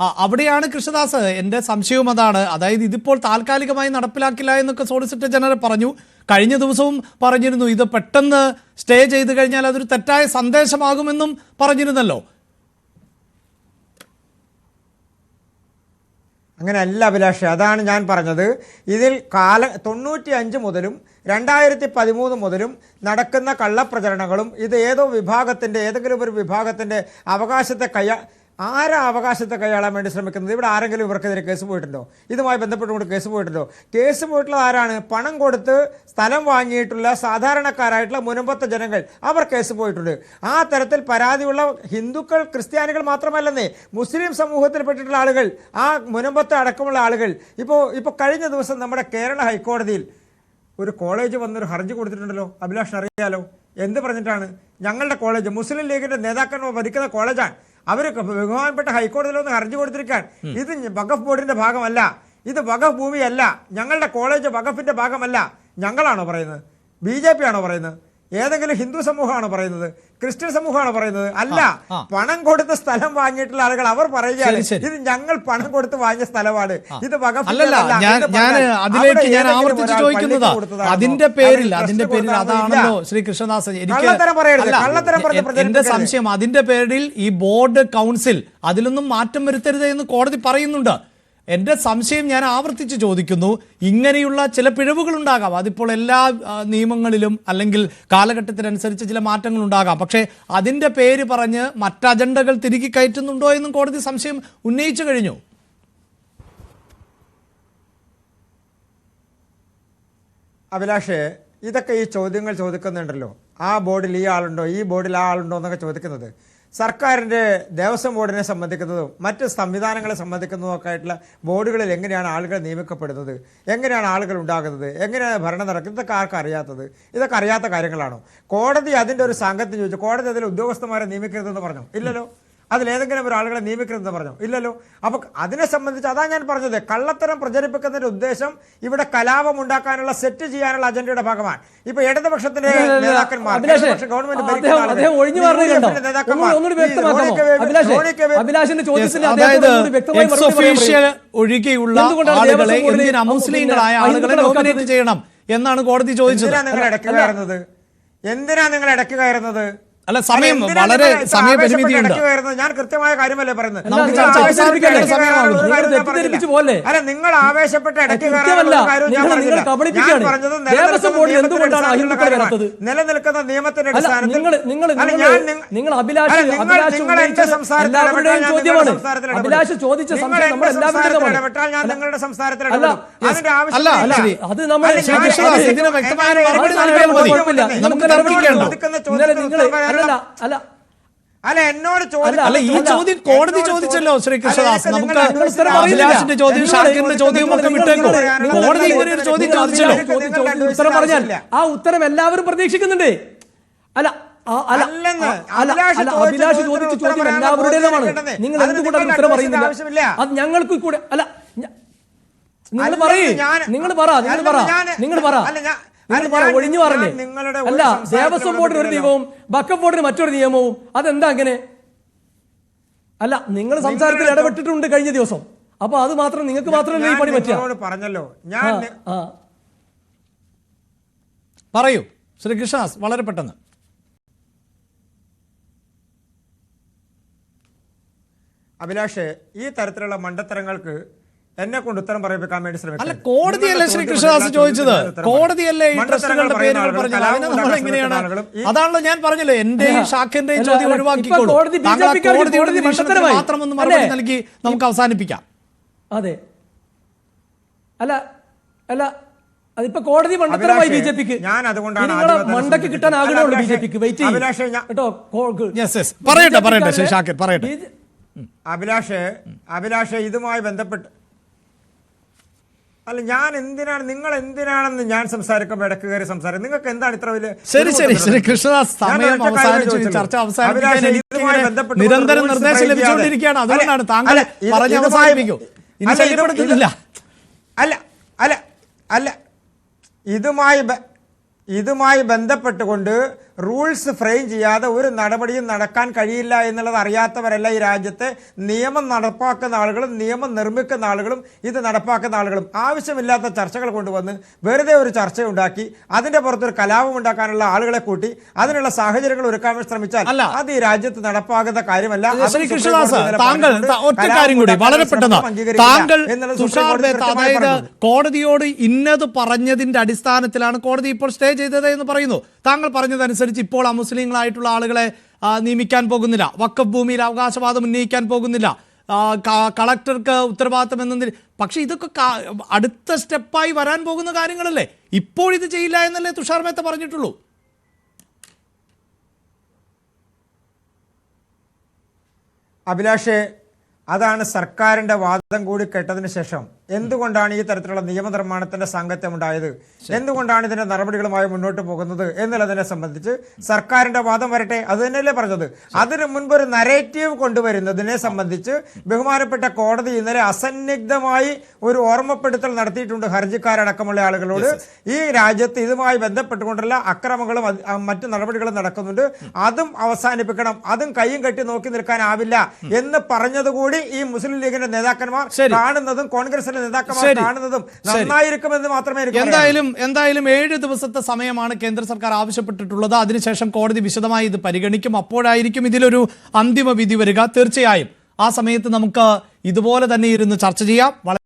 അവിടെയാണ്. കൃഷ്ണദാസ്. എന്റെ സംശയവും അതാണ്. അതായത് ഇതിപ്പോൾ താൽക്കാലികമായി നടപ്പിലാക്കില്ല എന്നൊക്കെ സോളിസിറ്റർ ജനറൽ പറഞ്ഞു. കഴിഞ്ഞ ദിവസവും പറഞ്ഞിരുന്നു ഇത് പെട്ടെന്ന് സ്റ്റേ ചെയ്ത് കഴിഞ്ഞാൽ അതൊരു തെറ്റായ സന്ദേശമാകുമെന്നും പറഞ്ഞിരുന്നല്ലോ. അങ്ങനെയല്ല അഭിലാഷ് അതാണ് ഞാൻ പറഞ്ഞത്. ഇതിൽ കാല തൊണ്ണൂറ്റി അഞ്ച് മുതലും രണ്ടായിരത്തി പതിമൂന്ന് മുതലും നടക്കുന്ന കള്ളപ്രചരണങ്ങളും ഇത് ഏതോ വിഭാഗത്തിന്റെ ഏതെങ്കിലും ഒരു വിഭാഗത്തിന്റെ അവകാശത്തെ കൈ ആരാ അവകാശത്തെ കൈയാളാൻ വേണ്ടി ശ്രമിക്കുന്നത്? ഇവിടെ ആരെങ്കിലും ഇവർക്കെതിരെ കേസ് പോയിട്ടുണ്ടോ? ഇതുമായി ബന്ധപ്പെട്ടുകൊണ്ട് കേസ് പോയിട്ടുണ്ടോ? കേസ് പോയിട്ടുള്ള ആരാണ്? പണം കൊടുത്ത് സ്ഥലം വാങ്ങിയിട്ടുള്ള സാധാരണക്കാരായിട്ടുള്ള മുനമ്പത്തെ ജനങ്ങൾ. അവർ കേസ് പോയിട്ടുണ്ട്. ആ തരത്തിൽ പരാതിയുള്ള ഹിന്ദുക്കൾ ക്രിസ്ത്യാനികൾ മാത്രമല്ലെന്നേ മുസ്ലിം സമൂഹത്തിൽപ്പെട്ടിട്ടുള്ള ആളുകൾ ആ മുനമ്പത്തെ അടക്കമുള്ള ആളുകൾ. ഇപ്പോൾ ഇപ്പോൾ കഴിഞ്ഞ ദിവസം നമ്മുടെ കേരള ഹൈക്കോടതിയിൽ ഒരു കോളേജ് വന്നൊരു ഹർജി കൊടുത്തിട്ടുണ്ടല്ലോ. അഭിലാഷ് അറിയാലോ? എന്ത് പറഞ്ഞിട്ടാണ്? ഞങ്ങളുടെ കോളേജ് മുസ്ലിം ലീഗിന്റെ നേതാക്കന്മാർ ഭരിക്കുന്ന കോളേജാണ്. അവർ ബഹുമാനപ്പെട്ട ഹൈക്കോടതിയിൽ ഒന്ന് ഹർജി കൊടുത്തിരിക്കാൻ. ഇത് വഖഫ് ബോർഡിന്റെ ഭാഗമല്ല. ഇത് വഖഫ് ഭൂമിയല്ല. ഞങ്ങളുടെ കോളേജ് വഖഫിന്റെ ഭാഗമല്ല. ഞങ്ങളാണോ പറയുന്നത്? ബി ജെ പി ആണോ പറയുന്നത്? ഏതെങ്കിലും ഹിന്ദു സമൂഹമാണ് പറയുന്നത് ക്രിസ്ത്യൻ സമൂഹമാണ് പറയുന്നത്. അല്ല പണം കൊടുത്ത് സ്ഥലം വാങ്ങിയിട്ടുള്ള ആളുകൾ അവർ പറയുകയാണ്. ഇത് ഞങ്ങൾ പണം കൊടുത്ത് വാങ്ങിയ സ്ഥലമാണ്. ഇത്. ഞാൻ അതിലേക്ക് ഞാൻ ആവർത്തിച്ച് ചോദിക്കുന്നതാ? അതിന്റെ പേരിൽ അതിന്റെ പേരിൽ അതാണല്ലോ ശ്രീ കൃഷ്ണദാസ് എനിക്ക് എന്റെ സംശയം അതിന്റെ പേരിൽ ഈ ബോർഡ് കൗൺസിൽ അതിലൊന്നും മാറ്റം വരുത്തരുത് എന്ന് കോടതി പറയുന്നുണ്ട്. എന്റെ സംശയം ഞാൻ ആവർത്തിച്ച് ചോദിക്കുന്നു. ഇങ്ങനെയുള്ള ചില പിഴവുകൾ ഉണ്ടാകാം അതിപ്പോൾ എല്ലാ നിയമങ്ങളിലും അല്ലെങ്കിൽ കാലഘട്ടത്തിനനുസരിച്ച് ചില മാറ്റങ്ങൾ ഉണ്ടാകാം പക്ഷേ അതിന്റെ പേര് പറഞ്ഞ് മറ്റ് അജണ്ടകൾ തിരികെ കയറ്റുന്നുണ്ടോ എന്നും കോടതി സംശയം ഉന്നയിച്ചു കഴിഞ്ഞു. അഭിലാഷേ ഇതൊക്കെ ഈ ചോദ്യങ്ങൾ ചോദിക്കുന്നുണ്ടല്ലോ. ആ ബോർഡിൽ ഈ ആളുണ്ടോ ഈ ബോർഡിൽ ആ ആളുണ്ടോ എന്നൊക്കെ ചോദിക്കുന്നത്. സർക്കാരിന്റെ ദേവസ്വം ബോർഡിനെ സംബന്ധിക്കുന്നതും മറ്റ് സംവിധാനങ്ങളെ സംബന്ധിക്കുന്നതും ഒക്കെ ആയിട്ടുള്ള ബോർഡുകളിൽ എങ്ങനെയാണ് ആളുകൾ നിയമിക്കപ്പെടുന്നത് എങ്ങനെയാണ് ആളുകൾ ഉണ്ടാകുന്നത് എങ്ങനെയാണ് ഭരണം നടക്കുന്നത് ഇതൊക്കെ ആർക്കും അറിയാത്തത്? ഇതൊക്കെ അറിയാത്ത കാര്യങ്ങളാണോ? കോടതി അതിന്റെ ഒരു സംഘത്തിന് ചോദിച്ചു കോടതി അതിൽ ഉദ്യോഗസ്ഥന്മാരെ നിയമിക്കരുതെന്ന് പറഞ്ഞു? ഇല്ലല്ലോ. അതിലേതെങ്കിലും ഒരു ആളുകളെ നിയമിക്കരുതെന്ന് പറഞ്ഞു. ഇല്ലല്ലോ? അപ്പൊ അതിനെ സംബന്ധിച്ച് അതാ ഞാൻ പറഞ്ഞത്. കള്ളത്തരം പ്രചരിപ്പിക്കുന്നതിന്റെ ഉദ്ദേശം ഇവിടെ കലാപം ഉണ്ടാക്കാനുള്ള സെറ്റ് ചെയ്യാനുള്ള അജണ്ടയുടെ ഭാഗമാണ്. ഇപ്പൊ ഇടതുപക്ഷത്തിന്റെ. നേതാക്കന്മാർ ഗവൺമെന്റ്. ഒഴികെയുള്ള ആളുകളെ എന്തിന് ആളുകളെ നോമിനേറ്റ് ചെയ്യണം എന്നാണ് കോടതി ചോദിച്ചത്. എന്തിനാ നിങ്ങൾ ഇടയ്ക്ക് കയറുന്നത്? എന്തിനാ നിങ്ങൾ ഇടയ്ക്ക് കയറുന്നത്? അല്ല, സമയം വളരെ സമയപരിമിതിയുണ്ട്. ഞാൻ കൃത്യമായ കാര്യമല്ലേ പറയുന്നത്? അല്ല, നിങ്ങൾ ആവേശപ്പെട്ട് പോലെ. അല്ല നിങ്ങൾ നിലനിൽക്കുന്ന നിയമത്തിന്റെ അടിസ്ഥാനത്തിൽ നിങ്ങൾ- അഭിലാഷ്- എല്ലാവരുടെയും ചോദ്യമാണ്. അഭിലാഷ് ചോദിച്ച സംശയം നമ്മൾ എല്ലാവരുടെയും ഞാൻ നിങ്ങളുടെ സംസാരത്തിൽ അല്ല, അത് നമ്മൾ. നമുക്ക്. ഇന്നലെ നിങ്ങൾ പറയാനുള്ള- അല്ല. അല്ല എന്നോട് അല്ല, അല്ല ഈ ചോദ്യം കോടതി ചോദിച്ചല്ലോ ശ്രീകൃഷ്ണദാസ് ശ്രീ കൃഷ്ണദാസ്. നമുക്ക്. അഭിലാഷിന്റെ ചോദ്യം ഷാക്കിറിന്റെ ചോദ്യം ഒക്കെ വിട്ടേക്കോ. കോടതി ഇങ്ങനെ ഒരു ചോദ്യം ചോദിച്ചല്ലോ. ഉത്തരം പറഞ്ഞാൽ ആ ഉത്തരം എല്ലാവരും പ്രതീക്ഷിക്കുന്നുണ്ട്. അല്ല അല്ല അല്ല അഭിലാഷ് അല്ല ചോദിച്ച ചോദ്യം എല്ലാവരുടേതുമാണ്. നിങ്ങൾ എന്തുകൊണ്ട് ഉത്തരം പറയുന്നില്ല അത് ഞങ്ങൾക്ക് കൂടെ അല്ല നിങ്ങൾ പറയേ. ഞാൻ- നിങ്ങൾ പറ നിങ്ങൾ പറ. ഞാൻ- നിങ്ങൾ പറ. ഒഴിഞ്ഞു പറഞ്ഞേ. അല്ല ദേവസ്വം ബോർഡിന് ഒരു നിയമവും ബക്കം ബോർഡിന് മറ്റൊരു നിയമവും അതെന്താ അങ്ങനെ? അല്ല നിങ്ങൾ സംസാരത്തിൽ ഇടപെട്ടിട്ടുണ്ട് കഴിഞ്ഞ ദിവസം. അപ്പൊ അത് മാത്രം നിങ്ങൾക്ക് മാത്രമല്ല ഈ പണി പറ്റുക? പറഞ്ഞല്ലോ. ഞാൻ. പറയൂ. ശ്രീ കൃഷ്ണദാസ് വളരെ പെട്ടെന്ന്. അഭിലാഷ് ഈ തരത്തിലുള്ള മണ്ടത്തരങ്ങൾക്ക് എന്നെ കൊണ്ട് ഉത്തരം പറയിപ്പിക്കാൻ വേണ്ടി അല്ല ശ്രമിക്കരുത്. കോടതിയല്ലേ ശ്രീകൃഷ്ണദാസ് ശ്രീ കൃഷ്ണദാസ് എല്ലാ ചോദിച്ചത്? കോടതിയല്ലേ ഈ ട്രസ്റ്റുകളുടെ പേരുകൾ പറഞ്ഞത്? അതിനെ നമ്മൾ എങ്ങനെയാണ് അതാണല്ലോ ഞാൻ പറഞ്ഞല്ലോ എന്റെയും അല്ല, ഷാക്കിന്റെയും അല്ല, ചോദ്യം ഒഴിവാക്കി ഒഴിവാക്കിക്കോളൂ. മാത്രം ഒന്ന് മറുപടി നൽകി നമുക്ക് അവസാനിപ്പിക്കാം. അതെ. അല്ല അല്ല അതിപ്പോ കോടതി മണ്ടത്തരമായി ബി ജെ പിക്ക്. ഞാൻ അതുകൊണ്ടാണ് മണ്ടക്ക് കിട്ടാൻ. ആഗ്രഹമുള്ളൂ ബി ജെ പിക്ക്. വെയിറ്റ് കേട്ടോ. പറയട്ടെ, പറയട്ടെ, പറയട്ടെ. അഭിലാഷ് അഭിലാഷ് ഇതുമായി ബന്ധപ്പെട്ട് അല്ല ഞാൻ എന്തിനാണ് നിങ്ങൾ എന്തിനാണെന്ന് ഞാൻ സംസാരിക്കുമ്പോൾ ഇടയ്ക്ക് കയറി സംസാരിക്കും. നിങ്ങൾക്ക് എന്താണ് ഇത്ര വലിയ ശരി ശരി ശരി. കൃഷ്ണദാസ് സമയം അവസാനിച്ചു. ചർച്ച അവസാനിപ്പിക്കാൻ നിരന്തരം നിർദ്ദേശം ലഭിച്ചുകൊണ്ടിരിക്കുകയാണ്. അതുകൊണ്ടാണ് താങ്കൾ അല്ല, പറഞ്ഞ് അവസാനിപ്പിക്കൂ. ഇനി ശല്യപ്പെടുത്തുന്നില്ല അല്ല അല്ല അല്ല ഇതുമായി ഇതുമായി ബന്ധപ്പെട്ടുകൊണ്ട് റൂൾസ് ഫ്രെയിം ചെയ്യാതെ ഒരു നടപടിയും നടക്കാൻ കഴിയില്ല എന്നുള്ളത് അറിയാത്തവരല്ല ഈ രാജ്യത്തെ നിയമം നടപ്പാക്കുന്ന ആളുകളും നിയമം നിർമ്മിക്കുന്ന ആളുകളും ഇത് നടപ്പാക്കുന്ന ആളുകളും ആവശ്യമില്ലാത്ത ചർച്ചകൾ കൊണ്ടുവന്ന് വെറുതെ ഒരു ചർച്ച ഉണ്ടാക്കി അതിന്റെ പുറത്തൊരു കലാപം ഉണ്ടാക്കാനുള്ള ആളുകളെ കൂട്ടി അതിനുള്ള സാഹചര്യങ്ങൾ ഒരുക്കാൻ ശ്രമിച്ചാൽ അല്ല. അത് ഈ രാജ്യത്ത് നടപ്പാകുന്ന കാര്യമല്ല താങ്കൾ പറഞ്ഞിട്ടുണ്ട്. ഒറ്റ കാര്യം കൂടി വളരെ പെട്ടെന്ന് താങ്കൾ അതായത്. കോടതിയോട് ഇന്നത് പറഞ്ഞതിന്റെ അടിസ്ഥാനത്തിലാണ് കോടതി ഇപ്പോൾ സ്റ്റേ ചെയ്തത് എന്ന് പറയുന്നു താങ്കൾ പറഞ്ഞതനുസരിച്ച് ഇപ്പോൾ അമുസ്ലിങ്ങളായിട്ടുള്ള ആളുകളെ നിയമിക്കാൻ പോകുന്നില്ല. വക്കഫ് ഭൂമിയിൽ അവകാശവാദം ഉന്നയിക്കാൻ പോകുന്നില്ല. കളക്ടർക്ക് ഉത്തരവാദിത്തം എന്നതിൽ പക്ഷേ ഇതൊക്കെ അടുത്ത സ്റ്റെപ്പായി വരാൻ പോകുന്ന കാര്യങ്ങളല്ലേ? ഇപ്പോൾ ഇത് ചെയ്യില്ല എന്നല്ലേ തുഷാർ മേത്ത പറഞ്ഞിട്ടുള്ളൂ? അഭിലാഷേ അതാണ് സർക്കാരിന്റെ വാദം കൂടി കേട്ടതിന് ശേഷം എന്തുകൊണ്ടാണ് ഈ തരത്തിലുള്ള നിയമനിർമ്മാണത്തിന്റെ സാങ്കത്യം ഉണ്ടായത് എന്തുകൊണ്ടാണ് ഇതിന്റെ നടപടികളുമായി മുന്നോട്ട് പോകുന്നത് എന്നുള്ളതിനെ സംബന്ധിച്ച് സർക്കാരിന്റെ വാദം വരട്ടെ അത് തന്നെയല്ലേ പറഞ്ഞത്. അതിന് മുൻപ് ഒരു നരേറ്റീവ് കൊണ്ടുവരുന്നതിനെ സംബന്ധിച്ച് ബഹുമാനപ്പെട്ട കോടതി ഇന്നലെ അസന്നിഗ്ധമായി ഒരു ഓർമ്മപ്പെടുത്തൽ നടത്തിയിട്ടുണ്ട് ഹർജിക്കാരടക്കമുള്ള ആളുകളോട്. ഈ രാജ്യത്ത് ഇതുമായി ബന്ധപ്പെട്ടുകൊണ്ടുള്ള അക്രമങ്ങളും മറ്റു നടപടികളും നടക്കുന്നുണ്ട്. അതും അവസാനിപ്പിക്കണം അതും കൈയും കെട്ടി നോക്കി നിൽക്കാനാവില്ല എന്ന് പറഞ്ഞതുകൂടി ഈ മുസ്ലിം ലീഗിന്റെ നേതാക്കന്മാർ കാണുന്നതും കാണുന്നതും കോൺഗ്രസിന്റെ നേതാക്കന്മാർ കാണുന്നതും. നന്നായിരിക്കുമെന്ന് മാത്രമേ എന്തായാലും എന്തായാലും ഏഴ് ദിവസത്തെ സമയമാണ് കേന്ദ്ര സർക്കാർ ആവശ്യപ്പെട്ടിട്ടുള്ളത്. അതിനുശേഷം കോടതി വിശദമായി ഇത് പരിഗണിക്കും. അപ്പോഴായിരിക്കും ഇതിലൊരു അന്തിമ വിധി വരിക. തീർച്ചയായും ആ സമയത്ത് നമുക്ക് ഇതുപോലെ തന്നെ ഇരുന്ന് ചർച്ച ചെയ്യാം.